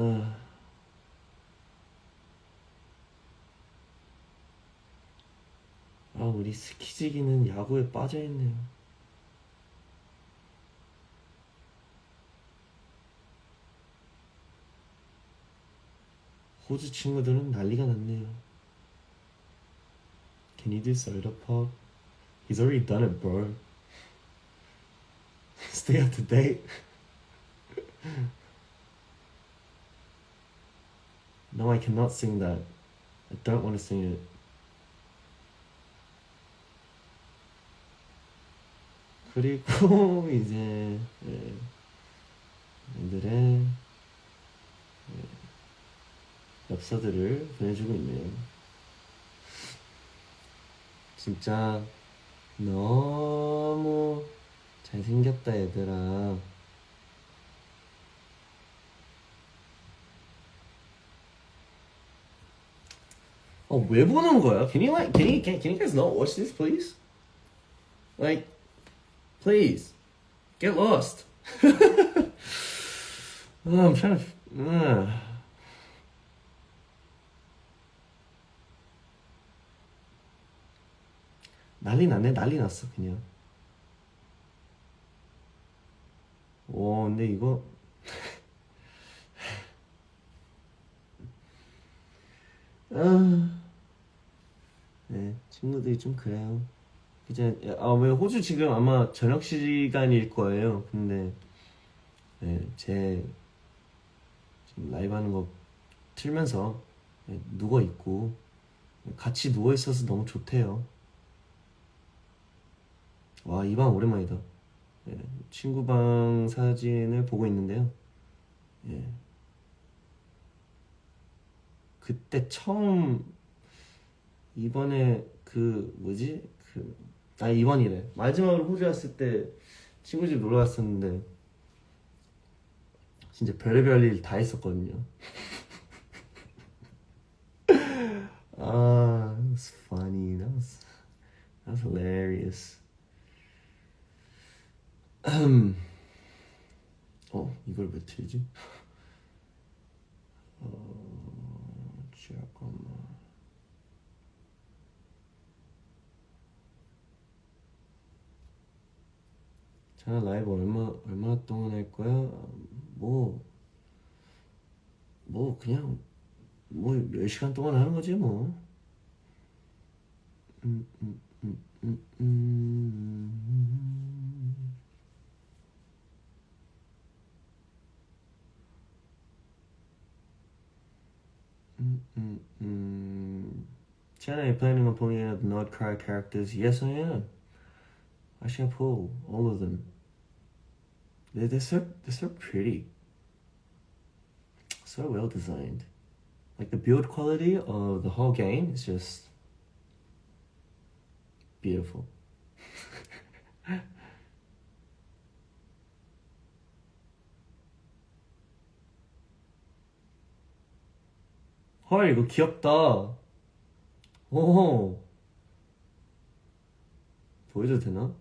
아. 아, 우리 스키지기는 야구에 빠져있네요. 호주 친구들은 난리가 났네요. Can you do soda pop? He's already done it, bro. Stay up to date. No, I cannot sing that. I don't want to sing it. 그리고 이제 예, 애들의 예, 엽서들을 보내주고 있네요. 진짜 너무 잘생겼다 얘들아. 어, 왜 보는 거야? Can you like, can you, can, can you guys not watch this, please? Like, please, get lost. oh, I'm trying to. Uh. 난리 났네, 난리 났어, 그냥. 오, 근데 이거. 아. 네, 친구들이 좀 그래요. 이제 아, 왜 호주 지금 아마 저녁 시간일 거예요. 근데 네, 제 지금 라이브 하는 거 틀면서 네, 누워 있고 같이 누워 있어서 너무 좋대요. 와, 이 방 오랜만이다. 네, 친구 방 사진을 보고 있는데요. 예. 그때 처음 이번에 그 뭐지 그아 이번이래 마지막으로 호주 왔을 때 친구 집 놀러 갔었는데 진짜 별의별 일 다 했었거든요. 아, that was funny. That was that was hilarious. 어 이걸 왜 틀지? 어 잠깐만. 자 라이브 얼마 얼마 동안 할 거야? 뭐뭐 그냥 뭐 10시간 동안 하는 거지 뭐. 음, 음, 음, 음, 음. 음, 음, 음. Jenna, you planning on pulling of the Not Cry characters? Yes, I am. I shall pull all of them. They're, they're so they're so pretty. So well designed. Like the build quality of the whole game is just beautiful. 헐 이거 귀엽다. 오. 보여줘도 되나?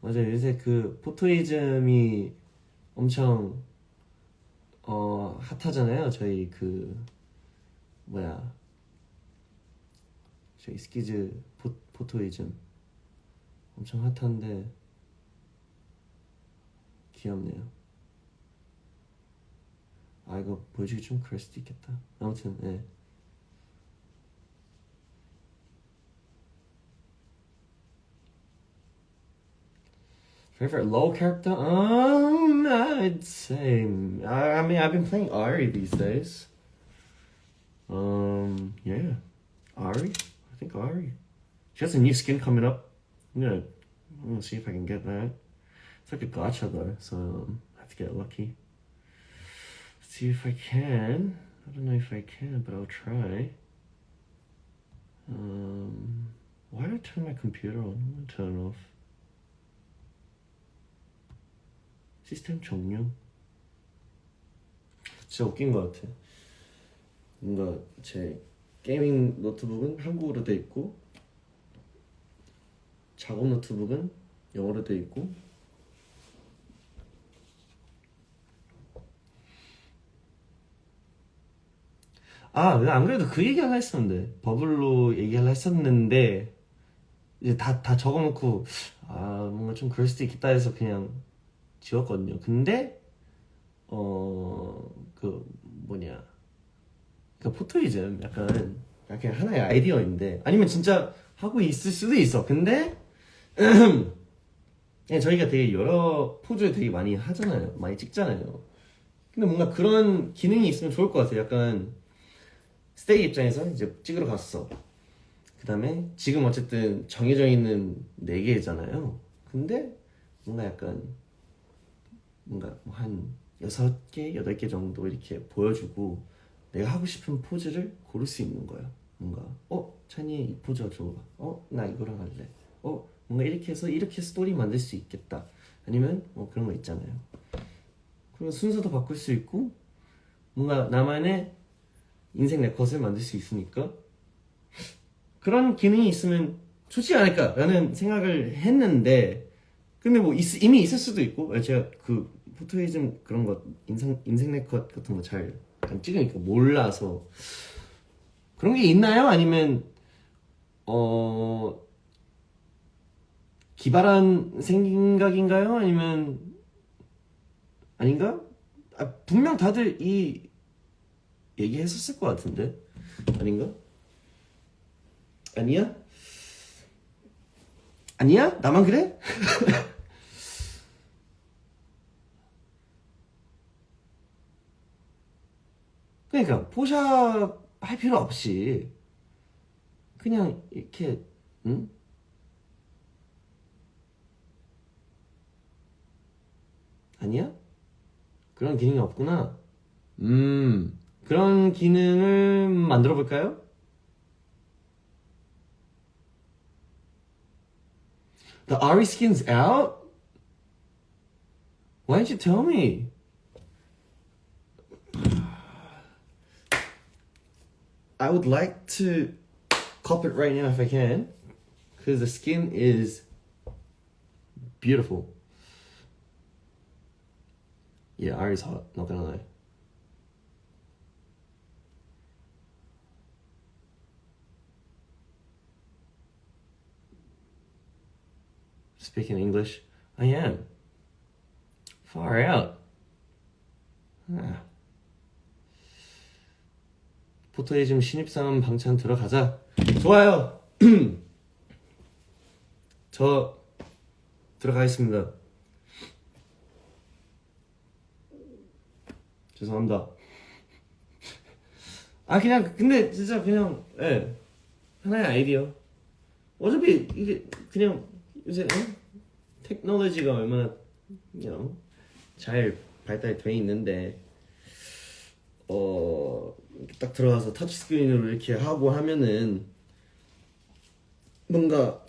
맞아 요새 그 포토이즘이 엄청 어 핫하잖아요. 저희 그 뭐야 저희 스키즈 포, 포토이즘 엄청 핫한데 귀엽네요. 아 이거 보여주기 좀 그럴 수도 있겠다. 아무튼 예. Favorite low character? Um, I'd say. I, I mean, I've been playing Ari these days. Um, yeah, Ari. I think Ari. She has a new skin coming up. I'm gonna, I'm gonna see if I can get that. It's like a gotcha though, so um, I have to get lucky. see if I can. I don't know if I can, but I'll try. Um, why did I turn my computer on? I'm gonna turn it off. 시스템 종료. 진짜 웃긴 것 같아. 뭔가 제 게이밍 노트북은 한국어로 돼 있고 작업 노트북은 영어로 돼 있고 아, 안 그래도 그 얘기 하려 했었는데. 버블로 얘기하려 했었는데, 이제 다, 다 적어놓고, 아, 뭔가 좀 그럴 수도 있겠다 해서 그냥 지웠거든요. 근데, 어, 그, 뭐냐. 그 포토이즘 약간, 약간 하나의 아이디어인데, 아니면 진짜 하고 있을 수도 있어. 근데, 예, 저희가 되게 여러 포즈 되게 많이 하잖아요. 많이 찍잖아요. 근데 뭔가 그런 기능이 있으면 좋을 것 같아요. 약간 스테이 입장에서 이제 찍으러 갔어. 그 다음에 지금 어쨌든 정해져 있는 네 개잖아요. 근데 뭔가 약간 뭔가 뭐한 여섯 개, 여덟 개 정도 이렇게 보여주고 내가 하고 싶은 포즈를 고를 수 있는 거야. 뭔가 어 찬이 이 포즈가 좋아. 어나 이거랑 할래. 어 뭔가 이렇게 해서 이렇게 스토리 만들 수 있겠다. 아니면 뭐 그런 거 있잖아요. 그리고 순서도 바꿀 수 있고 뭔가 나만의 인생 내 컷을 만들 수 있으니까 그런 기능이 있으면 좋지 않을까라는 생각을 했는데 근데 뭐 있- 이미 있을 수도 있고 제가 그 포토이즘 그런 거 인상 인생 내컷 같은 거 잘 안 찍으니까 몰라서 그런 게 있나요? 아니면 어 기발한 생각인가요? 아니면 아닌가? 아, 분명 다들 이 얘기했었을 것 같은데 아닌가? 아니야? 아니야? 나만 그래? 그러니까 포샵 할 필요 없이 그냥 이렇게 응? 아니야? 그런 기능이 없구나. 음, 그런 기능을 만들어 볼까요? The Ari skin's out? Why didn't you tell me? I would like to cop it right now if I can, because the skin is beautiful. Yeah, Ari's hot, not gonna lie. Speaking English, I am. Far out. 아. 포토이즘 신입사원 방찬 들어가자. 좋아요. 저 들어가겠습니다. 죄송합니다. 아 그냥 근데 진짜 그냥 예 하나의 아이디어. 어차피 이게 그냥 요새 어? 테크놀로지가 얼마나 you know, 잘 발달돼 있는데 어 딱 들어가서 터치 스크린으로 이렇게 하고 하면은 뭔가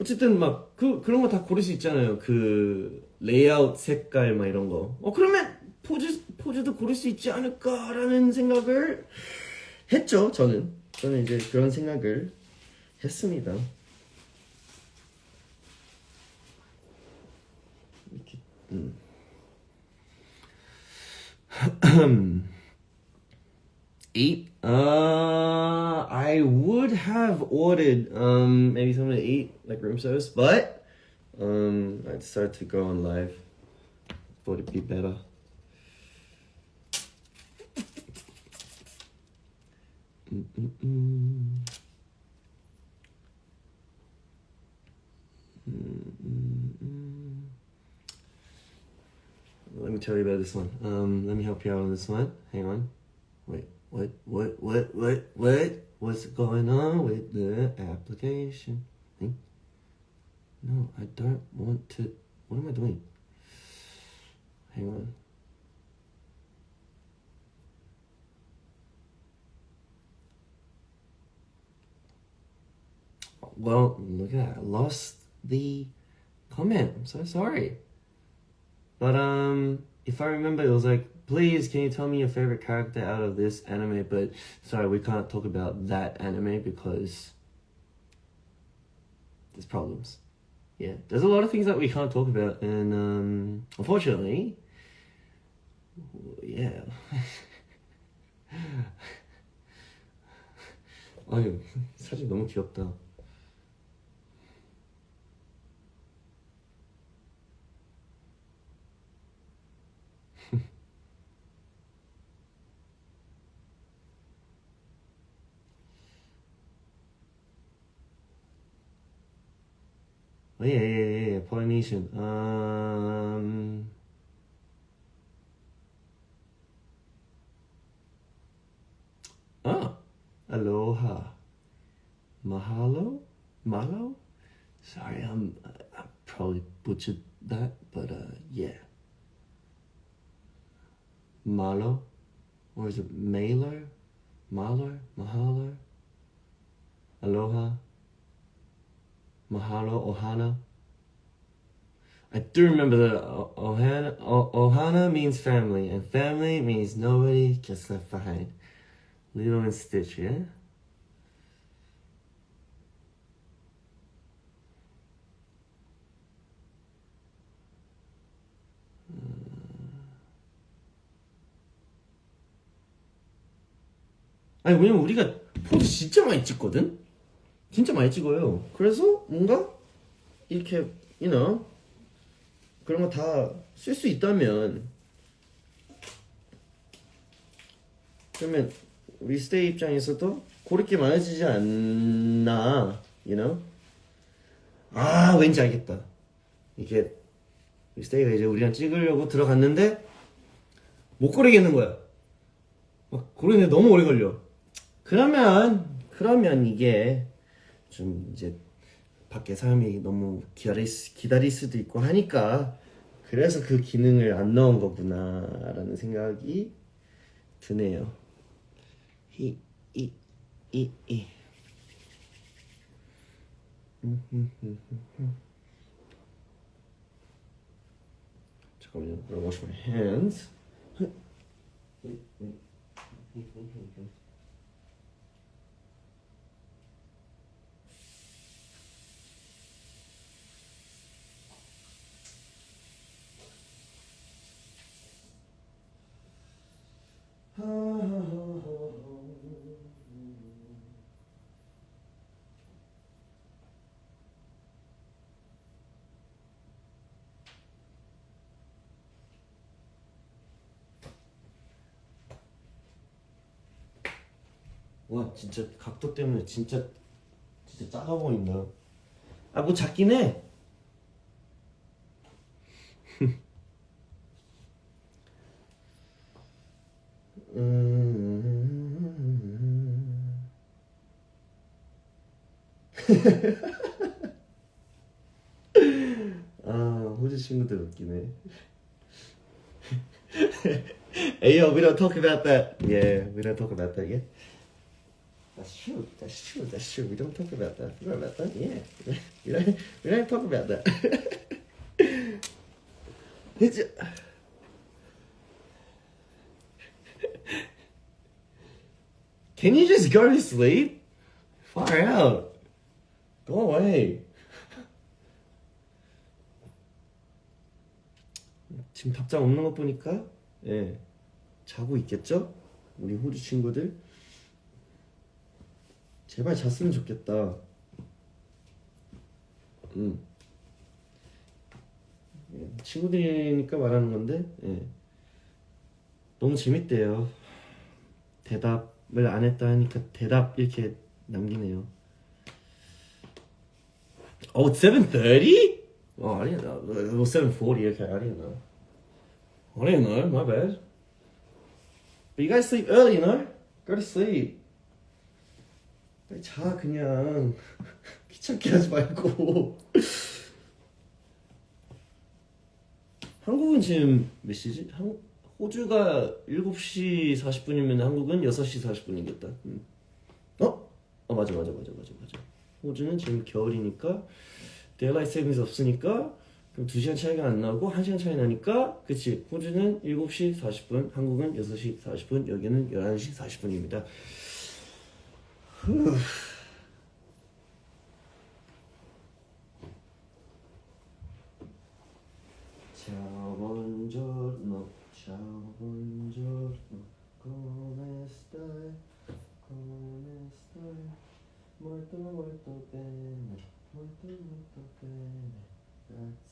어쨌든 막 그 그런 거 다 고를 수 있잖아요. 그 레이아웃 색깔 막 이런 거. 어 그러면 포즈 포즈도 고를 수 있지 않을까라는 생각을 했죠. 저는 저는 이제 그런 생각을 했습니다. 이렇게 음. Eight. Uh, I would have ordered um maybe something to eat like room service, but um I decided to go on live. Thought it'd be better. Mm-mm-mm. Let me tell you about this one. Um, let me help you out on this one. Hang on. What, what, what, what, what? What's going on with the application? No, I don't want to. What am I doing? Hang on. Well, look at that. I lost the comment. I'm so sorry. But um, if I remember, it was like, please, can you tell me your favorite character out of this anime? But sorry, we can't talk about that anime because there's problems. Yeah, there's a lot of things that we can't talk about, and um, unfortunately, yeah. 아유 사진 너무 귀엽다. Oh yeah, yeah, yeah, yeah. Polynesian. Um, ah, aloha, mahalo, malo. Sorry, I'm I probably butchered that, but uh, yeah. Malo, or is it Malo, Malo, mahalo, aloha. Mahalo Ohana. I do remember that O- Ohana o- Ohana means family, and family means nobody gets left behind. Lilo and Stitch, yeah. 아니 왜냐면 우리가 포즈 진짜 많이 찍거든. 진짜 많이 찍어요. 그래서 뭔가 이렇게 you know 그런 거 다 쓸 수 있다면 그러면 우리 스테이 입장에서도 고를 게 많아지지 않나 you know? 아 왠지 알겠다. 이게 우리 스테이가 이제 우리랑 찍으려고 들어갔는데 못 고르겠는 거야. 막 고르는데 너무 오래 걸려. 그러면 그러면 이게 좀 이제 밖에 사람이 너무 기다릴, 수- 기다릴 수도 있고 하니까 그래서 그 기능을 안 넣은 거구나 라는 생각이 드네요. 히, 이, 이, 이. 음, 음, 음. 잠깐만요. Wash my hands. 와 진짜 각도 때문에 진짜 진짜 작아 보인다. 아 뭐 작긴 해. 음. 아 호주 친구들 웃기네. hey yo, we don't talk about that. Yeah, we don't talk about that yet. That's true. That's true. That's true. We don't talk about that. Forgot about that. Yeah, we don't. We don't talk about that. It's. Can you just go to sleep? Far out. Go away. 지금 답장 없는 거 보니까 예 자고 있겠죠? 우리 호주 친구들 제발 잤으면 좋겠다. 음. 예, 친구들이니까 말하는 건데 예. 너무 재밌대요. 대답을 안 했다 하니까 대답 이렇게 남기네요. Oh, it's 7.30? Oh, I didn't know. It was 7.40. Okay, I didn't know. I didn't know. My bad. But you guys sleep early, you know? Go to sleep. 자, 그냥. 귀찮게 하지 말고. 한국은 지금 몇 시지? 한, 호주가 7시 40분이면 한국은 6시 40분이겠다. 음. 어? 어 맞아 맞아 맞아 맞아 맞아. 호주는 지금 겨울이니까 데일라이트 세이빙스 없으니까 그럼 2시간 차이가 안 나고 1시간 차이 나니까 그치 호주는 7시 40분 한국은 6시 40분 여기는 11시 40분입니다. Ciao, buongiorno, ciao, buongiorno, come stai? Come stai? Molto, molto bene, molto, molto bene, grazie.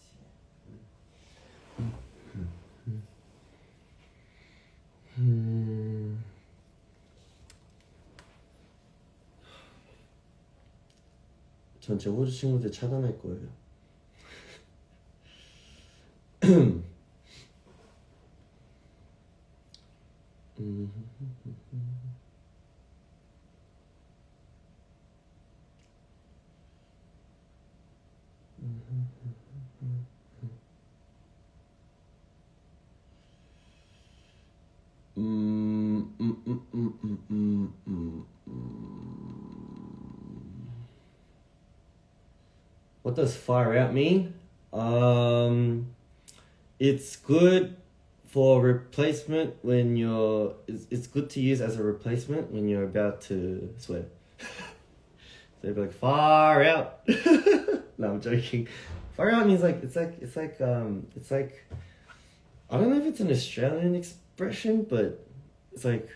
전체 호주 친구들 차단할 거예요. 음, does far out mean? Um, it's good for replacement when you're. It's, it's good to use as a replacement when you're about to swim. so they'd be like far out. no, I'm joking. Far out means like it's like it's like um it's like I don't know if it's an Australian expression, but it's like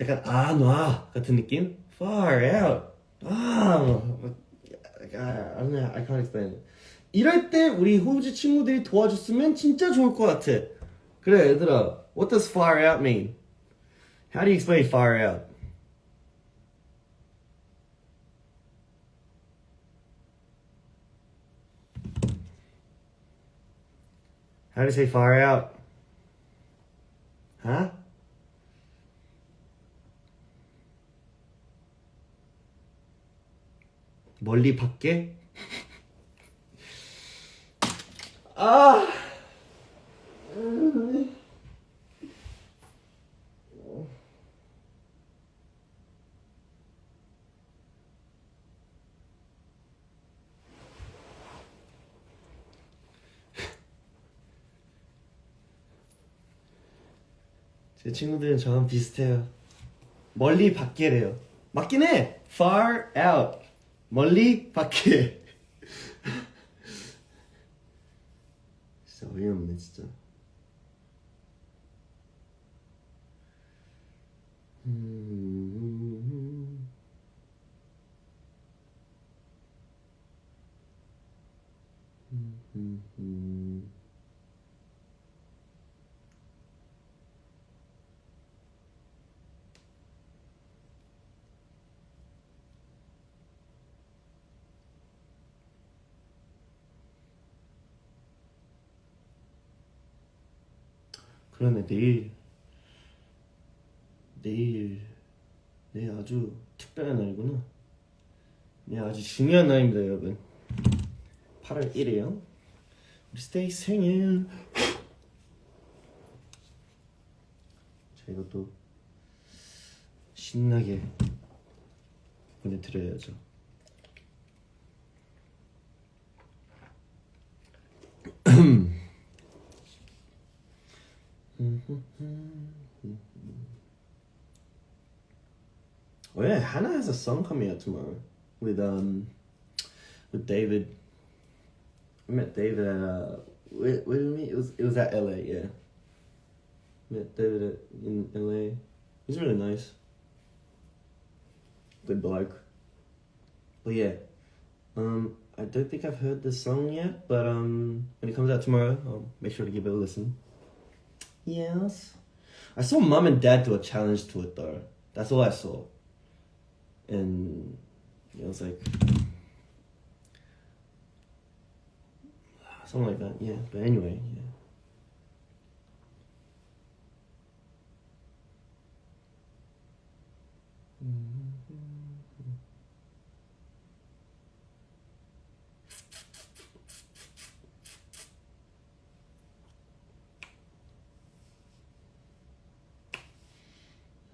약간 아놔 같은 느낌? Far out. 아, like, I, I. I can't explain. 이럴 때 우리 호주 친구들이 도와줬으면 진짜 좋을 것 같아. 그래 얘들아. What does far out mean? How do you explain far out? How do you say far out? 멀리 밖에? 아! 제 친구들은 저랑 비슷해요. 멀리 밖에래요. 맞긴 해. Far out. 멀리 밖에. 진짜 어이없네 진짜. 음. 음, 그러네 내일. 내일. 내일 아주 특별한 날이구나. 내일 아주 중요한 날입니다 여러분. 8월 1일이요. 우리 스테이 생일. 자 이것도 신나게 보내드려야죠 Oh yeah, Hannah has a song coming out tomorrow with um with David. I met David at uh where, where did we meet? It was it was at LA, yeah. Met David at, in LA. He's really nice. Good bloke. But yeah. Um I don't think I've heard this song yet, but um when it comes out tomorrow, I'll make sure to give it a listen. Yes. I saw mom and dad do a challenge to it though. That's all I saw. And it was like something like that, yeah. But anyway, yeah. Mm,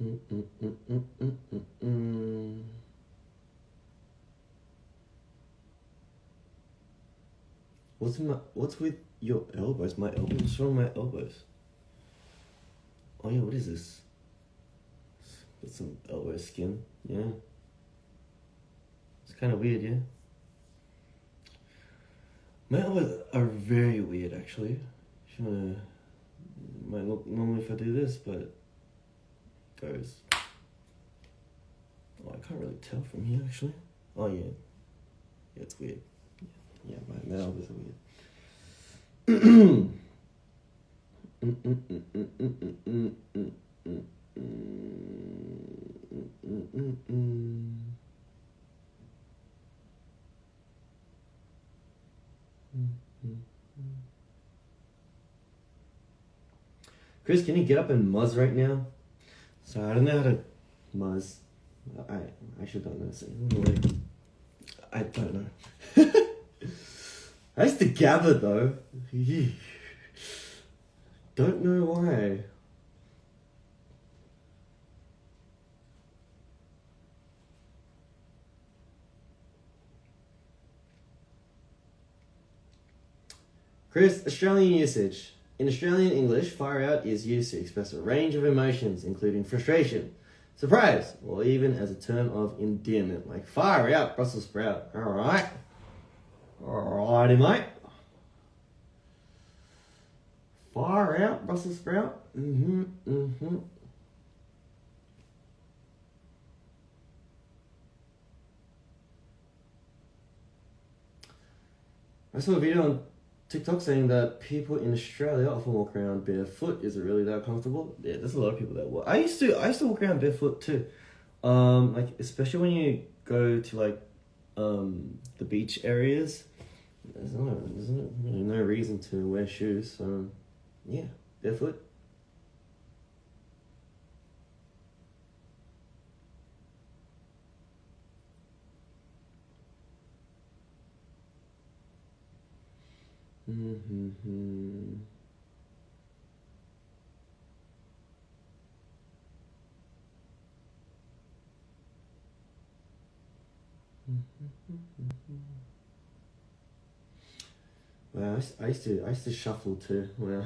mm, mm. What's my what's with your elbows? My elbows? What's wrong with my elbows? Oh yeah, what is this? Got some elbow skin. Yeah. It's kind of weird, yeah. My elbows are very weird, actually. Wanna, might look normal if I do this, but goes. Oh, I can't really tell from here actually. Oh yeah, yeah, it's weird. Yeah, yeah my mouth is weird. Chris, can you get up and muzz right now? So I don't know how to muzz. I I don't know. So wait. I don't know. I used to gather though. don't know why. Chris, Australian usage. In Australian English, far out is used to express a range of emotions, including frustration, surprise, or even as a term of endearment, like far out Brussels sprout. Alright. Alrighty, mate. Far out Brussels sprout. Mm-hmm. Mm-hmm. I saw a video on TikTok saying that people in Australia often walk around barefoot. Is it really that comfortable? Yeah, there's a lot of people that walk. I used to I used to walk around barefoot too. Um, like especially when you go to like um the beach areas. There's no there's no, really no reason to wear shoes. So yeah, barefoot. Mm-hmm. Well, I I used to I used to shuffle too. Well,